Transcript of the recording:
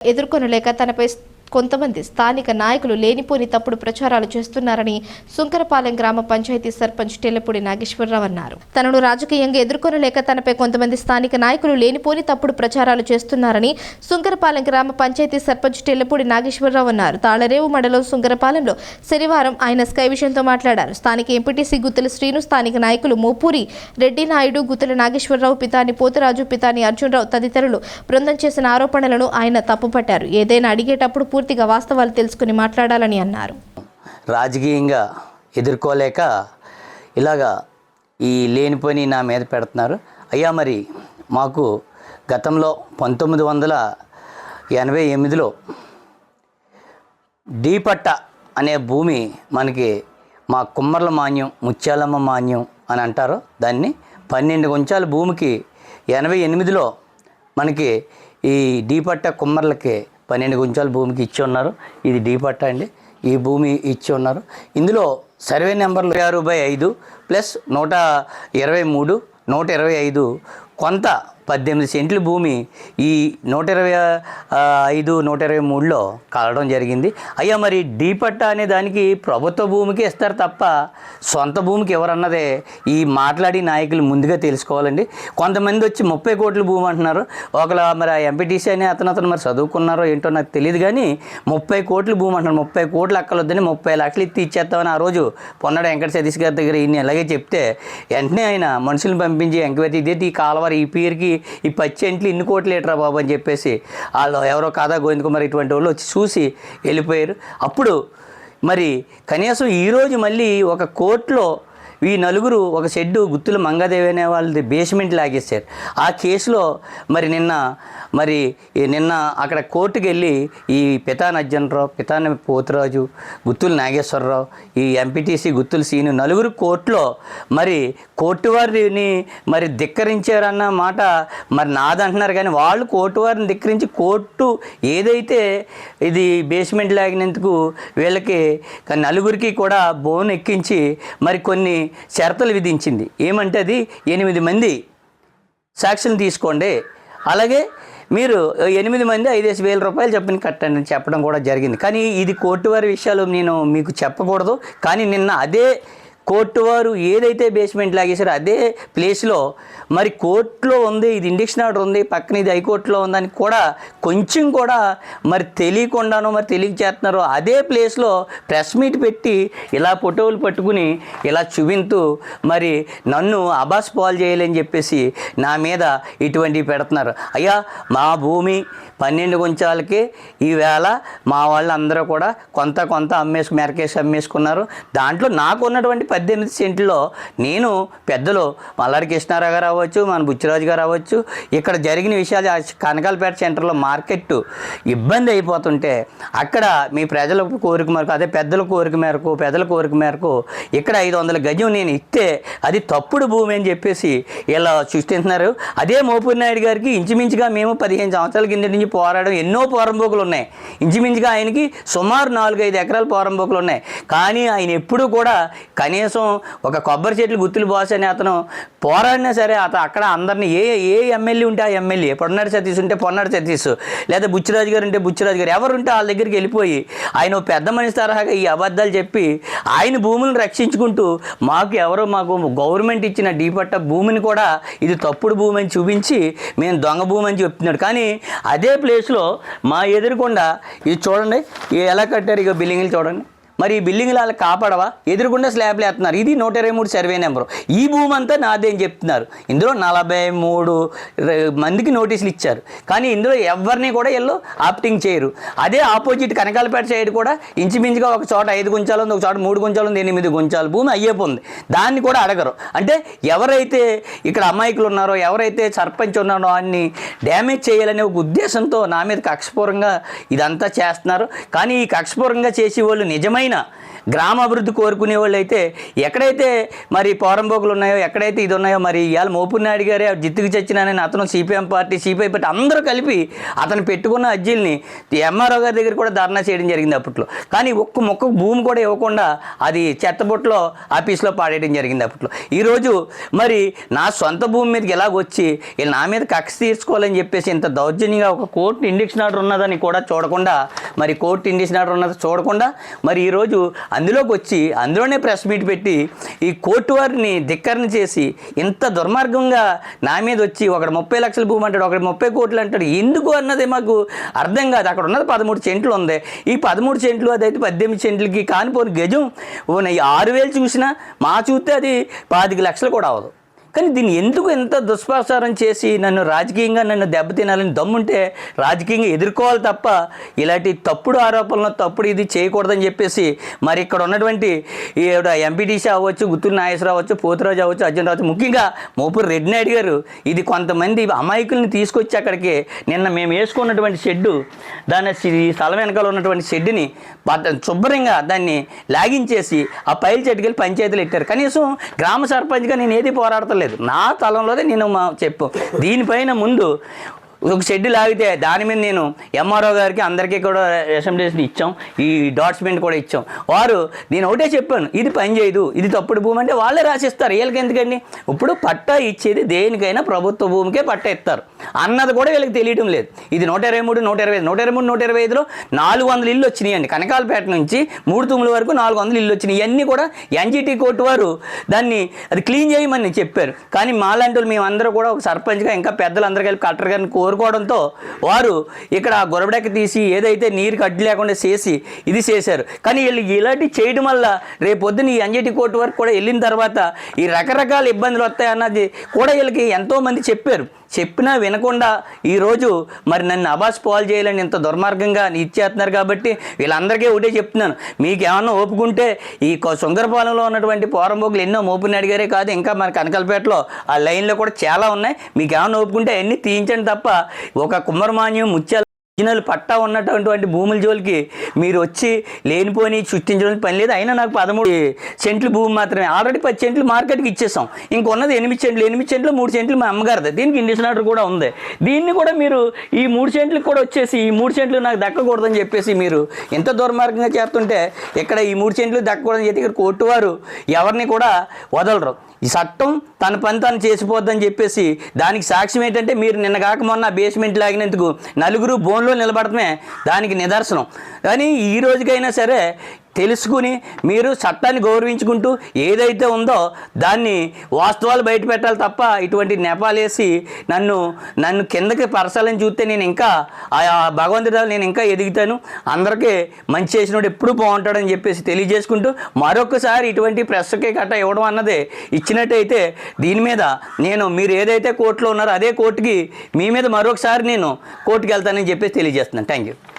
ఎదుర్కొనలేక తనపై కొంతమంది స్థానిక నాయకులు లేనిపోని తప్పుడు ప్రచారాలు చేస్తున్నారని సుంకరపాలెం గ్రామ పంచాయతీ సర్పంచ్ టెల్లపూడి నాగేశ్వరరావు అన్నారు. తనను రాజకీయంగా ఎదుర్కొనలేక తనపై కొంతమంది స్థానిక నాయకులు లేనిపోని తప్పుడు ప్రచారాలు చేస్తున్నారని సుంకరపాలెం గ్రామ పంచాయతీ సర్పంచ్ టెల్లపూడి నాగేశ్వరరావు అన్నారు. తాళరేవు మండలం సుంకరపాలెంలో శనివారం ఆయన స్కై విషయంతో మాట్లాడారు. స్థానిక ఎంపీటీసీ గుత్తుల శ్రీను స్థానిక నాయకులు మోపూరి రెడ్డి నాయుడు గుత్తుల నాగేశ్వరరావు పితాని పోతరాజు పితాని అర్జునరావు తదితరులు బృందం చేసిన ఆరోపణలను ఆయన తప్పుపట్టారు. ఏదైనా అడిగేటప్పుడు పూర్తిగా వాస్తవాలు తెలుసుకుని మాట్లాడాలని అన్నారు. రాజకీయంగా ఎదుర్కోలేక ఇలాగా ఈ లేనిపోని నా మీద పెడుతున్నారు. అయ్యా మరి మాకు గతంలో పంతొమ్మిది వందల ఎనభై ఎనిమిదిలో డీపట్ట అనే భూమి మనకి మా కుమ్మర్ల మాన్యం ముత్యాలమ్మ మాన్యం అని అంటారు. దాన్ని పన్నెండు కొంచాల భూమికి ఎనభై ఎనిమిదిలో మనకి ఈ డీపట్ట కుమ్మర్లకి పన్నెండు గుంచాలు భూమికి ఇచ్చి ఉన్నారు. ఇది డీ పట్టా అండి. ఈ భూమి ఇచ్చి ఉన్నారు. ఇందులో సర్వే నెంబర్లు ఆరు బై ఐదు ప్లస్ నూట ఇరవై మూడు నూట ఇరవై ఐదు. కొంత పద్దెనిమిది సెంట్ల భూమి ఈ నూట ఇరవై ఐదు నూట ఇరవై మూడులో కలవడం జరిగింది. అయ్యా మరి డీపట్ట అనే దానికి ప్రభుత్వ భూమికి ఇస్తారు తప్ప సొంత భూమికి ఎవరన్నదే ఈ మాట్లాడి నాయకులు ముందుగా తెలుసుకోవాలండి. కొంతమంది వచ్చి ముప్పై కోట్ల భూమి అంటున్నారు. ఒకలా మరి ఆ ఎంపీటీసీ అనే అతను అతను మరి చదువుకున్నారో ఏంటో నాకు తెలియదు కానీ ముప్పై కోట్ల భూమి అంటున్నారు. ముప్పై కోట్లు అక్కలొద్దని ముప్పై లక్షలు ఇచ్చి ఇచ్చేస్తామని ఆ రోజు పొన్నాడు వెంకట సతీష్ గారి దగ్గర ఈయన ఇలాగే చెప్తే వెంటనే ఆయన మనుషులను పంపించి ఎంక్వైరీ ఇదే ఈ కాలువరి ఈ పేరుకి ఈ పచ్చి ఎంట్లు ఇన్ని కోట్లు లేటరా బాబు అని చెప్పేసి వాళ్ళు ఎవరో కాదా గోవింద్ కుమార్ ఇటువంటి వాళ్ళు వచ్చి చూసి వెళ్ళిపోయారు. అప్పుడు మరి కనీసం ఈరోజు మళ్ళీ ఒక కోర్టులో ఈ నలుగురు ఒక షెడ్డు గుత్తుల మంగదేవి అనే వాళ్ళది బేస్మెంట్ లాగేశారు. ఆ కేసులో మరి నిన్న మరి నిన్న అక్కడ కోర్టుకు వెళ్ళి ఈ పితాని అర్జునరావు పితాని పోతురాజు గుత్తుల నాగేశ్వరరావు ఈ ఎంపీటీసీ గుత్తుల సీను నలుగురు కోర్టులో మరి కోర్టు వారిని మరి ధిక్కరించారన్న మాట మరి నాదంటున్నారు. కానీ వాళ్ళు కోర్టు వారిని ధిక్కరించి కోర్టు ఏదైతే ఇది బేస్మెంట్ లాగినందుకు వీళ్ళకి నలుగురికి కూడా బోన్ ఎక్కించి మరి కొన్ని షరతులు విధించింది. ఏమంటే అది ఎనిమిది మంది సాక్షులు తీసుకోండి. అలాగే మీరు ఎనిమిది మంది ఐదేసి వేల రూపాయలు చెప్పిన కట్టండి చెప్పడం కూడా జరిగింది. కానీ ఇది కోర్టు వారి విషయాలు నేను మీకు చెప్పకూడదు. కానీ నిన్న అదే కోర్టు వారు ఏదైతే బేస్మెంట్ లాగేశారో అదే ప్లేస్లో మరి కోర్టులో ఉంది ఇది ఇండక్షన్ ఆర్డర్ ఉంది పక్కన ఇది హైకోర్టులో ఉందని కూడా కొంచెం కూడా మరి తెలియకుండానో మరి తెలియక చేస్తున్నారో అదే ప్లేస్లో ప్రెస్ మీట్ పెట్టి ఇలా ఫోటోలు పట్టుకుని ఇలా చూపింతూ మరి నన్ను అబాస్ పాల్ చేయాలని చెప్పేసి నా మీద ఇటువంటివి పెడుతున్నారు. అయ్యా మా భూమి పన్నెండు కొంచాలకి ఈవేళ మా వాళ్ళందరూ కూడా కొంత కొంత అమ్మేసుకు మెరకేసి అమ్మేసుకున్నారు. దాంట్లో నాకు ఉన్నటువంటి పద్దెనిమిది సెంట్లో నేను పెద్దలు మల్లారి కృష్ణారావు గారు అవ్వచ్చు మన బుచ్చిరాజు గారు అవ్వచ్చు ఇక్కడ జరిగిన విషయాలు కనకాలపేట సెంటర్లో మార్కెట్ ఇబ్బంది అయిపోతుంటే అక్కడ మీ ప్రజల కోరిక మేరకు అదే పెద్దల కోరిక మేరకు పెద్దల కోరిక మేరకు ఇక్కడ ఐదు వందల గజం నేను ఇస్తే అది తప్పుడు భూమి అని చెప్పేసి ఇలా సృష్టిస్తున్నారు అదే మోపూరి నాయుడు గారికి ఇంచుమించుగా మేము పదిహేను సంవత్సరాల కింద నుంచి పోరాడడం ఎన్నో పోరంబోకులు ఉన్నాయి. ఇంచుమించుగా ఆయనకి సుమారు నాలుగు ఐదు ఎకరాల పోరంబోకులు ఉన్నాయి. కానీ ఆయన ఎప్పుడూ కూడా కనీసం కనీసం ఒక కొబ్బరి చెట్లు గుత్తులు బాస్ అని అతను పోరాడినా సరే అతను అక్కడ అందరిని ఏ ఏ ఎమ్మెల్యే ఉంటే ఆ ఎమ్మెల్యే పొన్నాడు సతీష్ ఉంటే పొన్నాడు సతీష్ లేదా బుచ్చిరాజు గారు ఉంటే బుచ్చిరాజు గారు ఎవరు ఉంటే వాళ్ళ దగ్గరికి వెళ్ళిపోయి ఆయన పెద్ద మనిషి తరహాగా ఈ అబద్ధాలు చెప్పి ఆయన భూములను రక్షించుకుంటూ మాకు ఎవరో మాకు గవర్నమెంట్ ఇచ్చిన డీపట్ట భూమిని కూడా ఇది తప్పుడు భూమి అని చూపించి మేము దొంగ భూమి అని చెప్తున్నాడు. కానీ అదే ప్లేస్లో మా ఎదురుకుండా ఇది చూడండి ఎలా కట్టారు ఇక బిల్డింగ్లు చూడండి. మరి ఈ బిల్డింగ్లు వాళ్ళకి కాపాడవా? ఎదురుకుండా స్లాబ్లు వేస్తున్నారు. ఇది నూట ఇరవై మూడు సర్వే నెంబరు. ఈ భూమి అంతా నాదే అని చెప్తున్నారు. ఇందులో నలభై మూడు మందికి నోటీసులు ఇచ్చారు. కానీ ఇందులో ఎవరిని కూడా వీళ్ళు ఆప్టింగ్ చేయరు. అదే ఆపోజిట్ కనకాలపేట సైడ్ కూడా ఇంచుమించుగా ఒక చోట ఐదు గుంచాలు ఉంది ఒక చోట మూడు గుంచాలు ఉంది ఎనిమిది గుంచాలు భూమి అయ్యేపోంది. దాన్ని కూడా అడగరు. అంటే ఎవరైతే ఇక్కడ అమాయకులు ఉన్నారో ఎవరైతే సర్పంచ్ ఉన్నారో అన్ని డ్యామేజ్ చేయాలనే ఒక ఉద్దేశంతో నా మీద కక్షపూరంగా ఇదంతా చేస్తున్నారు. కానీ ఈ కక్షపూరంగా చేసే వాళ్ళు నిజమైన నిజమైన గ్రామ అభివృద్ధి కోరుకునే వాళ్ళు అయితే ఎక్కడైతే మరి పోరంబోకులు ఉన్నాయో ఎక్కడైతే ఇది ఉన్నాయో మరి ఇవాళ మోపూర్ నాయుడు గారే జిత్తుకు చచ్చినానని అతను సిపిఎం పార్టీ సిపిఐ పార్టీ అందరూ కలిపి అతను పెట్టుకున్న అర్జీల్ని ఎంఆర్ఓ గారి దగ్గర కూడా ధర్నా చేయడం జరిగింది అప్పట్లో. కానీ ఒక్క మొక్క భూమి కూడా ఇవ్వకుండా అది చెత్తబుట్టలో ఆఫీస్లో పాడేయడం జరిగింది అప్పట్లో. ఈరోజు మరి నా సొంత భూమి మీదకి ఎలాగొచ్చి నా మీద కక్ష తీర్చుకోవాలని చెప్పేసి ఇంత దౌర్జన్యంగా ఒక కోర్టు ఇండెక్షన్ ఆర్డర్ ఉన్నదని కూడా చూడకుండా మరి కోర్టు ఇండిషన్ ఆర్డర్ ఉన్నది చూడకుండా మరి ఈరోజు అందులోకి వచ్చి అందులోనే ప్రెస్ మీట్ పెట్టి ఈ కోర్టు వారిని ధిక్కరణ చేసి ఇంత దుర్మార్గంగా నా మీద వచ్చి ఒకడు ముప్పై లక్షల భూమి అంటాడు ఒకటి ముప్పై కోట్లు అంటాడు ఎందుకు అన్నది మాకు అర్థం కాదు. అక్కడ ఉన్నది పదమూడు సెంట్లు ఉంది. ఈ పదమూడు సెంట్లు అదైతే పద్దెనిమిది సెంట్లకి కానిపోని గజం. ఈ ఆరు వేలు చూసినా మా చూస్తే అది పాతిక లక్షలు కూడా అవదు కానీ దీన్ని ఎందుకు ఎంత దుష్ప్రచారం చేసి నన్ను రాజకీయంగా నన్ను దెబ్బతినాలని దమ్ముంటే రాజకీయంగా ఎదుర్కోవాలి తప్ప ఇలాంటి తప్పుడు ఆరోపణలు తప్పుడు ఇది చేయకూడదని చెప్పేసి మరి ఇక్కడ ఉన్నటువంటి ఈ ఎంపీటీసీ అవ్వచ్చు గుత్తూరు నాగేశ్వరరావు అవ్వచ్చు పోతురాజు అవ్వచ్చు అర్జున్ రావచ్చు ముఖ్యంగా మోపూరు రెడ్డి నాయుడు గారు ఇది కొంతమంది అమాయకుల్ని తీసుకొచ్చి అక్కడికి నిన్న మేము వేసుకున్నటువంటి షెడ్డు దాని స్థలం వెనకాల ఉన్నటువంటి షెడ్డుని శుభ్రంగా దాన్ని లాగించేసి ఆ పైలు చెట్టుకెళ్ళి పంచాయతీలు పెట్టారు. కనీసం గ్రామ సర్పంచ్గా నేను ఏది పోరాడతలేదు. నా తలంలోనే నేను మా చెప్పు. దీనిపైన ముందు ఒక షెడ్ లాగితే దాని మీద నేను ఎంఆర్ఓ గారికి అందరికీ కూడా అసెంబ్లీస్ని ఇచ్చాం. ఈ డాట్స్మెంట్ కూడా ఇచ్చాం. వారు నేను ఒకటే చెప్పాను ఇది పని చేయదు ఇది తప్పుడు భూమి అంటే వాళ్ళే రాసిస్తారు. వీళ్ళకి ఎందుకండి? ఇప్పుడు పట్టా ఇచ్చేది దేనికైనా ప్రభుత్వ భూమికే పట్టా ఇస్తారు. అన్నది కూడా వీళ్ళకి తెలియటం లేదు. ఇది నూట ఇరవై మూడు నూట ఇరవై ఐదు. నూట ఇరవై మూడు నూట ఇరవై ఐదులో నాలుగు వందల ఇల్లు వచ్చినాయండి అండి. కనకాలపేట నుంచి మూడు తుమ్ముల వరకు నాలుగు వందల ఇల్లు వచ్చినాయి. ఇవన్నీ కూడా ఎన్జిటి కోర్టు వారు దాన్ని అది క్లీన్ చేయమని చెప్పారు. కానీ మాలాంటి వాళ్ళు మేమందరూ కూడా ఒక సర్పంచ్గా ఇంకా పెద్దలందరూ కలిపి కలెక్టర్ గారిని కోరుకోవడంతో వారు ఇక్కడ గొరబడెక్క తీసి ఏదైతే నీరు అడ్డు లేకుండా చేసి ఇది చేశారు. కానీ వీళ్ళు ఇలాంటి చేయడం వల్ల రేపు ఈ అంజటి కోర్టు వరకు కూడా వెళ్ళిన తర్వాత ఈ రకరకాల ఇబ్బందులు వస్తాయి అన్నది కూడా వీళ్ళకి ఎంతోమంది చెప్పారు. చెప్పినా వినకుండా ఈరోజు మరి నన్ను అబాస్ పాలు చేయాలని ఇంత దుర్మార్గంగా ఇచ్చేస్తున్నారు కాబట్టి వీళ్ళందరికీ ఒకటే చెప్తున్నాను. మీకు ఏమన్నా ఒప్పుకుంటే ఈ సుందరపాలెంలో ఉన్నటువంటి పోరంబోకులు ఎన్నో మోపుని అడిగారే కాదు ఇంకా మన కనకలపేటలో ఆ లైన్లో కూడా చాలా ఉన్నాయి. మీకు ఏమన్నా ఒప్పుకుంటే అన్నీ తీయించండి తప్ప ఒక కుమ్మరమాన్యం ముత్యాలు ఒరిజినల్ పట్టా ఉన్నటువంటి భూముల జోలికి మీరు వచ్చి లేనిపోని సృష్టించడానికి పని లేదు. అయినా నాకు పదమూడు సెంట్లు భూమి మాత్రమే. ఆల్రెడీ పది సెంట్లు మార్కెట్కి ఇచ్చేసాం. ఇంకొన్నది ఎనిమిది సెంట్లు ఎనిమిది సెంట్లు మూడు సెంట్లు మా అమ్మగారిది. దీనికి ఇండిషన్ ఆర్డర్ కూడా ఉంది. దీన్ని కూడా మీరు ఈ మూడు సెంట్లకు కూడా వచ్చేసి ఈ మూడు సెంట్లు నాకు దక్కకూడదని చెప్పేసి మీరు ఎంత దుర్మార్గంగా చేస్తుంటే ఇక్కడ ఈ మూడు సెంట్లు దక్కకూడదని చెప్పి ఇక్కడ కోర్టు వారు ఎవరిని కూడా వదలరు. ఈ చట్టం తన పని తాను చేసిపోద్దని చెప్పేసి దానికి సాక్ష్యం ఏంటంటే మీరు నిన్న కాక మొన్న బేస్మెంట్ లాగినందుకు నలుగురు బోన్లో నిలబడటమే దానికి నిదర్శనం. కానీ ఈ రోజుకైనా సరే తెలుసుకుని మీరు చట్టాన్ని గౌరవించుకుంటూ ఏదైతే ఉందో దాన్ని వాస్తవాలు బయట పెట్టాలి తప్ప ఇటువంటి నెపాలేసి నన్ను నన్ను కిందకి పరచాలని చూస్తే నేను ఇంకా ఆ భగవంతుడు నేను ఇంకా ఎదుగుతాను. అందరికీ మంచి చేసినోడు ఎప్పుడు బాగుంటాడని చెప్పేసి తెలియజేసుకుంటూ మరొకసారి ఇటువంటి ప్రెస్కి గట్ట ఇవ్వడం అన్నది ఇచ్చినట్టయితే దీని మీద నేను మీరు ఏదైతే కోర్టులో ఉన్నారో అదే కోర్టుకి మీ మీద మరొకసారి నేను కోర్టుకి వెళ్తానని చెప్పేసి తెలియజేస్తున్నాను. Thank you